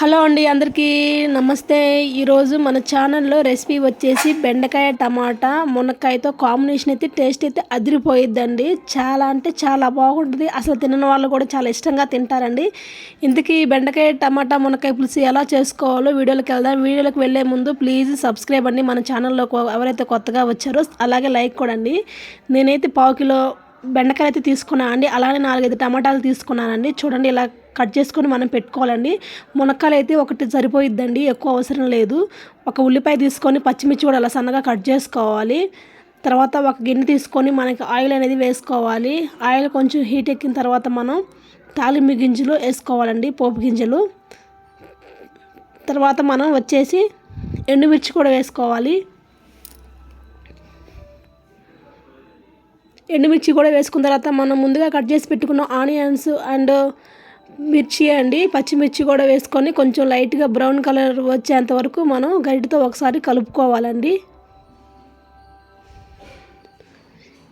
Hello అండి అందరికీ నమస్తే. ఈరోజు మన ఛానల్లో రెసిపీ వచ్చేసి బెండకాయ టమాటా. మునక్కాయతో కాంబినేషన్ అయితే టేస్ట్ అయితే అదిరిపోయిద్దండి. చాలా అంటే చాలా బాగుంటుంది. అసలు తినని వాళ్ళు కూడా చాలా ఇష్టంగా తింటారండి. ఇంతకీ బెండకాయ టమాటా మునక్కాయ పులుసు ఎలా చేసుకోవాలో వీడియోలోకి వెళ్దాం. వీడియోలోకి వెళ్ళే ముందు ప్లీజ్ సబ్స్క్రైబ్ అండి. మన ఛానల్లో ఎవరైతే కొత్తగా వచ్చారో అలాగే లైక్ కొడండి నేనైతే పావు కిలో బెండకాయ అయితే తీసుకున్నాను అండి. అలానే నాలుగైదు టమాటాలు తీసుకున్నానండి. చూడండి ఇలా కట్ చేసుకొని మనం పెట్టుకోవాలండి. మునక్కాయలు అయితే ఒకటి సరిపోయిద్దండి ఎక్కువ అవసరం లేదు. ఒక ఉల్లిపాయ తీసుకొని పచ్చిమిర్చి కూడా అలా సన్నగా కట్ చేసుకోవాలి. తర్వాత ఒక గిన్నె తీసుకొని మనకి ఆయిల్ అనేది వేసుకోవాలి. ఆయిల్ కొంచెం హీట్ ఎక్కిన తర్వాత మనం తాలింపు గింజలు వేసుకోవాలండి పోపు గింజలు. తర్వాత మనం వచ్చేసి ఎండుమిర్చి కూడా వేసుకోవాలి. ఎండుమిర్చి కూడా వేసుకున్న తర్వాత మనం ముందుగా కట్ చేసి పెట్టుకున్న ఆనియన్స్ అండ్ మిర్చి అండి పచ్చిమిర్చి కూడా వేసుకొని కొంచెం లైట్గా బ్రౌన్ కలర్ వచ్చేంత వరకు మనం గరిటతో ఒకసారి కలుపుకోవాలండి.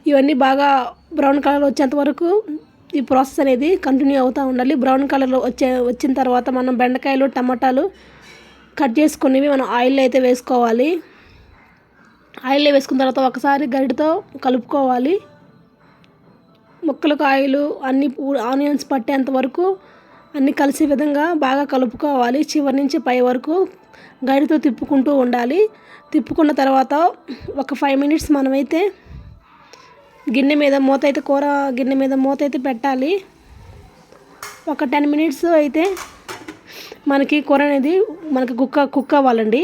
ఇవన్నీ బాగా బ్రౌన్ కలర్ వచ్చేంత వరకు ఈ ప్రాసెస్ అనేది కంటిన్యూ అవుతూ ఉండాలి. బ్రౌన్ కలర్ వచ్చే వచ్చిన తర్వాత మనం బెండకాయలు టమాటాలు కట్ చేసుకునేవి మనం ఆయిల్ అయితే వేసుకోవాలి. ఆయిల్ వేసుకున్న తర్వాత ఒకసారి గరిటతో కలుపుకోవాలి. ముక్కలకు కాయలు అన్ని ఆనియన్స్ పట్టేంత వరకు అన్నీ కలిసే విధంగా బాగా కలుపుకోవాలి. చివరి నుంచి పై వరకు గడితో తిప్పుకుంటూ ఉండాలి. తిప్పుకున్న తర్వాత ఒక ఫైవ్ మినిట్స్ మనమైతే గిన్నె మీద మూత అయితే కూర గిన్నె మీద మూత అయితే పెట్టాలి. ఒక టెన్ మినిట్స్ అయితే మనకి కూర అనేది మనకి కుక్క కుక్ అవ్వాలండి.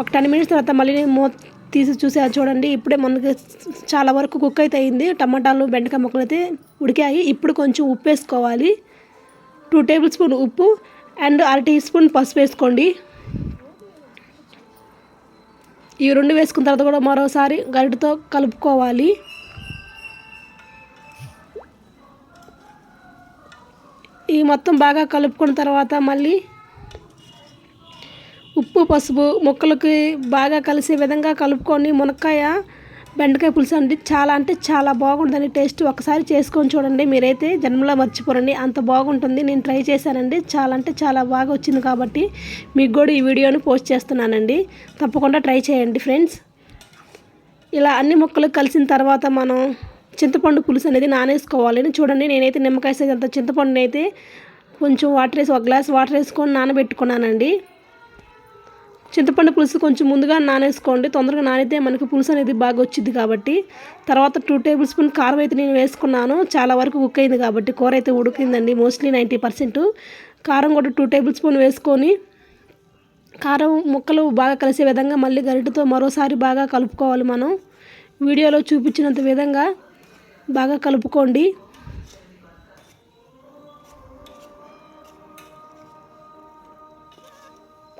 ఒక టెన్ మినిట్స్ తర్వాత మళ్ళీ మూత తీసి చూసి చూడండి ఇప్పుడే మనకి చాలా వరకు కుక్ అయితే అయింది. టమాటాలు బెండకాయ ముక్కలు అయితే ఉడికాయి. ఇప్పుడు కొంచెం ఉప్పు వేసుకోవాలి. టూ టేబుల్ స్పూన్ ఉప్పు అండ్ అర టీ స్పూన్ పసుపు వేసుకోండి. ఈ రెండు వేసుకున్న తర్వాత కూడా మరోసారి గరిటతో కలుపుకోవాలి. ఈ మొత్తం బాగా కలుపుకున్న తర్వాత మళ్ళీ ఉప్పు పసుపు ముక్కలకి బాగా కలిసే విధంగా కలుపుకొని మునక్కాయ బెండకాయ పులుసు అండి. చాలా అంటే చాలా బాగుంటుందండి. టేస్ట్ ఒకసారి చేసుకొని చూడండి. మీరైతే జన్మలో మర్చిపోరండి. అంత బాగుంటుంది. నేను ట్రై చేశానండి. చాలా అంటే చాలా బాగా వచ్చింది కాబట్టి మీకు కూడా ఈ వీడియోని పోస్ట్ చేస్తున్నానండి. తప్పకుండా ట్రై చేయండి ఫ్రెండ్స్. ఇలా అన్ని ముక్కలు కలిసిన తర్వాత మనం చింతపండు పులుసు అనేది నానేసుకోవాలి చూడండి నేనైతే నిమ్మకాయ సైజ్ అంత చింతపండుని అయితే కొంచెం వాటర్ వేసి ఒక గ్లాస్ వాటర్ వేసుకొని నానబెట్టుకున్నానండి. చింతపండు పులుసు కొంచెం ముందుగా నానేసుకోండి. తొందరగా నానితే మనకి పులుసు అనేది బాగా వచ్చింది కాబట్టి. తర్వాత టూ టేబుల్ స్పూన్ కారం అయితే నేను వేసుకున్నాను. చాలా వరకు కుక్ అయింది కాబట్టి కూర అయితే ఉడికిందండి మోస్ట్లీ నైంటీ పర్సెంట్ కారం కూడా టూ టేబుల్ స్పూన్ వేసుకొని కారం ముక్కలు బాగా కలిసే విధంగా మళ్ళీ గరిటతో మరోసారి బాగా కలుపుకోవాలి మనం. వీడియోలో చూపించినంత విధంగా బాగా కలుపుకోండి.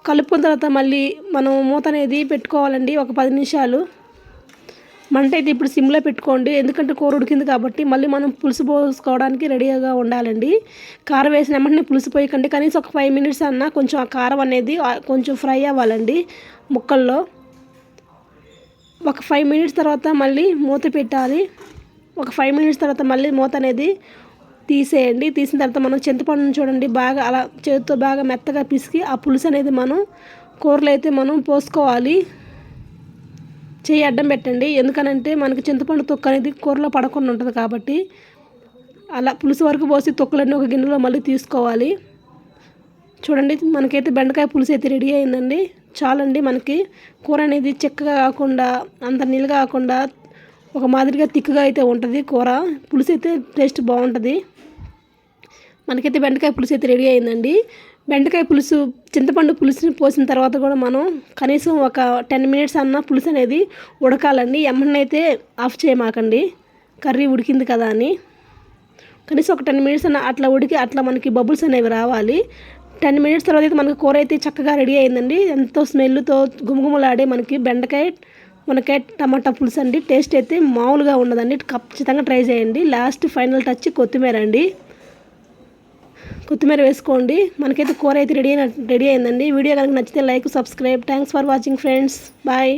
కలుపుకున్న తర్వాత మళ్ళీ మనం మూత అనేది పెట్టుకోవాలండి ఒక పది నిమిషాలు. మంట అయితే ఇప్పుడు సిమ్లో పెట్టుకోండి ఎందుకంటే కూర ఉడికింది కాబట్టి మళ్ళీ మనం పులుసు పోసుకోవడానికి రెడీగా ఉండాలండి. కారం వేసిన వెంటనే పులుసు పోయకండి కనీసం ఒక ఫైవ్ మినిట్స్ అన్నా కొంచెం ఆ కారం అనేది కొంచెం ఫ్రై అవ్వాలండి ముక్కల్లో. ఒక ఫైవ్ మినిట్స్ తర్వాత మళ్ళీ మూత పెట్టాలి. ఒక ఫైవ్ మినిట్స్ తర్వాత మళ్ళీ మూత అనేది తీసేయండి. తీసిన తర్వాత మనం చింతపండును చూడండి బాగా అలా చేతితో బాగా మెత్తగా పిసికి ఆ పులుసు అనేది మనం కూరలో అయితే మనం పోసుకోవాలి. చేయి అడ్డం పెట్టండి. ఎందుకనంటే మనకి చింతపండు తొక్క అనేది కూరలో పడకుండా ఉంటుంది కాబట్టి అలా పులుసు వరకు పోసి తొక్కలన్నీ ఒక గిన్నెలో మళ్ళీ తీసుకోవాలి. చూడండి మనకైతే బెండకాయ పులుసు అయితే రెడీ అయిందండి. చాలండి మనకి. కూర అనేది చెక్కగా కాకుండా అంత నీళ్ళగా కాకుండా ఒక మాదిరిగా తిక్కుగా అయితే ఉంటుంది. కూర పులుసు అయితే టేస్ట్ బాగుంటుంది. మనకైతే బెండకాయ పులుసు అయితే రెడీ అయిందండి. బెండకాయ పులుసు చింతపండు పులుసుని పోసిన తర్వాత కూడా మనం కనీసం ఒక టెన్ మినిట్స్ అన్న పులుసు అనేది ఉడకాలండి. ఎమ్మనైతే ఆఫ్ చేయమాకండి. కర్రీ ఉడికింది కదా అని. కనీసం ఒక టెన్ మినిట్స్ అన్న అట్లా ఉడికి అట్లా మనకి బబుల్స్ అనేవి రావాలి. టెన్ మినిట్స్ తర్వాత అయితే మనకి కూర అయితే చక్కగా రెడీ అయిందండి. ఎంతో స్మెల్తో గుమగుమలాడే మనకి బెండకాయ మనకే టమాటా పులుసు అండి. టేస్ట్ అయితే మామూలుగా ఉండదండి. ఖచ్చితంగా ట్రై చేయండి. లాస్ట్ ఫైనల్ టచ్ కొత్తిమీర అండి. కొత్తిమీర వేసుకోండి. మనకైతే కూర అయితే రెడీ అయిన రెడీ అయిందండి. వీడియో కనుక నచ్చితే like subscribe. Thanks for watching friends bye